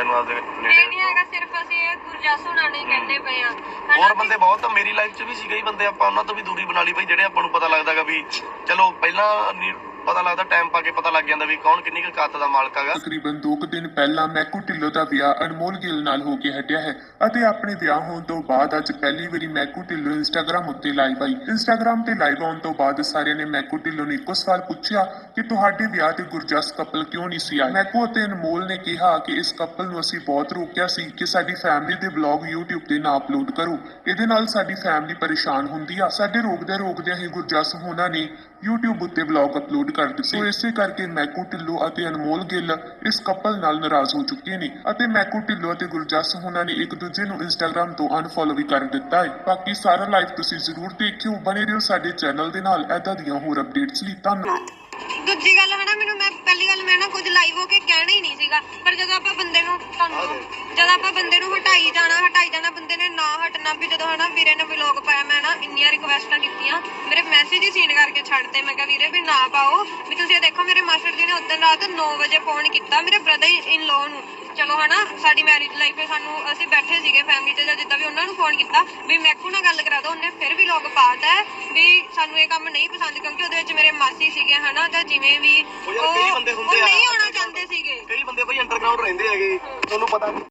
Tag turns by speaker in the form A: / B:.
A: ਆਪਦੇ
B: ਇਹ
A: ਨੇੜੇ
B: ਨਹੀਂ ਹੈਗਾ ਸਿਰਫ ਅਸੀਂ ਇਹ ਗੁਰਜਸ ਹੁਣਾਂ ਨੂੰ ਹੀ ਕਹਿੰਦੇ ਪਏ ਆ
A: ਹੋਰ ਬੰਦੇ ਬਹੁਤ ਮੇਰੀ ਲਾਈਫ 'ਚ ਵੀ ਸੀ ਕਈ ਬੰਦੇ ਆਪਾਂ ਉਹਨਾਂ ਤੋਂ ਵੀ ਦੂਰੀ ਬਣਾ ਲਈ ਬਈ ਜਿਹੜੇ ਆਪਾਂ ਨੂੰ ਪਤਾ ਲੱਗਦਾਗਾ ਵੀ ਚਲੋ ਪਹਿਲਾਂ ਨਹੀਂ ਪਤਾ ਲੱਗਦਾ ਟਾਈਮ ਪਾ ਕੇ ਪਤਾ ਲੱਗ ਜਾਂਦਾ ਵੀ ਕੌਣ ਕਿੰਨੀ ਕੁ ਕਾਤ ਦਾ ਮਾਲਕ ਹੈਗਾ।
C: ਤਕਰੀਬਨ 2 ਦਿਨ ਪਹਿਲਾਂ ਮੈਕੂ ਢਿੱਲੋਂ ਦਾ ਵਿਆਹ ਅਨਮੋਲ ਗਿੱਲ ਨਾਲ ਹੋ ਕੇ ਹਟਿਆ ਹੈ ਅਤੇ ਆਪਣੇ ਵਿਆਹ ਹੋਣ ਤੋਂ ਬਾਅਦ ਅੱਜ ਪਹਿਲੀ ਵਾਰੀ ਮੈਕੂ ਢਿੱਲੋਂ ਇੰਸਟਾਗ੍ਰam ਉੱਤੇ ਲਾਈਵ ਆਈ। ਇੰਸਟਾਗ੍ਰam ਤੇ ਲਾਈਵ ਆਉਣ ਤੋਂ ਬਾਅਦ ਸਾਰਿਆਂ ਨੇ ਮੈਕੂ ਢਿੱਲੋਂ ਨੂੰ ਇੱਕੋ ਸਵਾਲ ਪੁੱਛਿਆ ਕਿ ਤੁਹਾਡੇ ਵਿਆਹ ਤੇ ਗੁਰਜਸ ਕਪਲ ਕਿਉਂ ਨਹੀਂ ਸੀ ਆਏ? ਮੈਕੂ ਅਤੇ ਅਨਮੋਲ ਨੇ ਕਿਹਾ ਕਿ ਇਸ ਕਪਲ ਨੂੰ ਅਸੀਂ ਬਹੁਤ ਰੋਕਿਆ ਸੀ ਕਿ ਸਾਡੀ ਫੈਮਿਲੀ ਦੇ ਵਲੌਗ YouTube ਤੇ ਨਾ ਅਪਲੋਡ ਕਰੋ। ਇਹਦੇ ਨਾਲ ਸਾਡੀ ਫੈਮਿਲੀ ਪਰੇਸ਼ਾਨ ਹੁੰਦੀ ਆ। ਸਾਡੇ ਰੋਕਦੇ ਰੋਕਦੇ ਹੀ ਗੁਰਜਸ ਹੋਣਾ ਨੇ YouTube ਉੱਤੇ ਵਲੌਗ ਅਪਲੋਡ ਕਰ ਦਿੱਤੇ ਸੋ। ਇਸੇ ਕਰਕੇ ਮੈਕੂ ਢਿੱਲੋਂ ਅਤੇ ਅਨਮੋਲ ਗਿੱਲ ਇਸ ਕਪਲ ਨਾਲ ਨਾਰਾਜ਼ ਹੋ ਚੁੱਕੇ ਨੇ ਅਤੇ ਮੈਕੂ ਢਿੱਲੋਂ ਅਤੇ ਗੁਰਜਸ ਹੋਣਾ ਨੇ ਇੱਕ ਦੂਜੇ ਨੂੰ ਇੰਸਟਾਗ੍ਰam ਤੋਂ ਅਨਫੋਲੋ ਵੀ ਕਰ ਦਿੱਤਾ ਹੈ। ਬਾਕੀ ਸਾਰਾ ਲਾਈਵ ਤੁਸੀਂ ਜ਼ਰੂਰ ਦੇਖਿਓ। ਬਣੇ ਰਹੋ ਸਾਡੇ ਚੈਨਲ ਦੇ ਨਾਲ। ਐਦਾਂ ਦੀਆਂ ਹੋਰ ਅਪਡੇਟਸ ਲਈ ਧੰਨਵਾਦ।
B: ਦੂਜੀ ਗੱਲ ਹਨਾ ਮੈਨੂੰ ਮੈਂ ਪਹਿਲੀ ਗੱਲ ਮੈਂ ਨਾ ਕੁਝ ਲਾਈਵ ਹੋ ਕੇ ਕਹਿਣਾ ਹੀ ਨਹੀਂ ਸੀਗਾ। ਪਰ ਜਦੋਂ ਆਪਾਂ ਬੰਦੇ ਨੂੰ ਤੁਹਾਨੂੰ ਜਦੋਂ ਆਪਾਂ ਬੰਦੇ ਨੂੰ ਹਟਾਈ ਜਾਣਾ ਹਟਾਈ ਜਾਣਾ ਬੰਦੇ ਨੇ ਨਾ ਹਟਣਾ ਵੀ ਜਦੋਂ ਹਨਾ ਵੀਰੇ ਨੇ ਵਲੌਗ ਪਾਇਆ ਮੈਂ ਨਾ ਇੰਨੀਆਂ ਰਿਕੁਐਸਟਾਂ ਕੀਤੀਆਂ। ਮੇਰੇ ਮੈਸੇਜ ਹੀ ਸੀਨ ਕਰਕੇ ਛੱਡਦੇ ਮੈਂ ਕਿਹਾ ਵੀਰੇ ਵੀ ਨਾ ਪਾਓ ਵੀ ਤੁਸੀਂ ਮਾਸਟਰ ਜੀ ਨੇ ਉਦੋਂ ਰਾਤ 9 ਵਜੇ ਫੋਨ ਕੀਤਾ ਮੇਰੇ ਬ੍ਰਦਰ ਇਨ ਲੋ ਨੂੰ। ਚਲੋ ਹਨਾ ਸਾਡੀ ਮੈਰਿਜ ਲਾਈਫ ਹੈ ਸਾਨੂੰ ਅਸੀਂ ਬੈਠੇ ਸੀਗੇ ਫੈਮਿਲੀ 'ਚ ਜਾਂ ਜਿੱਦਾਂ ਵੀ ਉਹਨਾਂ ਨੂੰ ਫੋਨ ਕੀਤਾ ਵੀ ਮੈਕੂ ਨਾਲ ਗੱਲ ਕਰਾ ਦੋ ਉਹਨੇ ਫਿਰ ਵੀ ਲੋਕ ਪਾਤਾ ਹੈ ਵੀ ਸਾਨੂੰ ਇਹ ਕੰਮ ਨਹੀਂ ਪਸੰਦ ਕਿਉਂਕਿ ਉਹਦੇ ਵਿੱਚ ਮੇਰੇ ਮਾਸੀ ਸੀਗੇ ਹਨਾ ਜਾਂ ਜਿਵੇਂ ਵੀ
A: ਉਹ
B: ਨਹੀਂ ਆਉਣਾ ਚਾਹੁੰਦੇ ਸੀਗੇ।
A: ਕਈ ਬੰਦੇ ਬਈ ਅੰਡਰਗਰਾਉਂਡ ਰਹਿੰਦੇ ਹੈਗੇ ਤੁਹਾਨੂੰ ਪਤਾ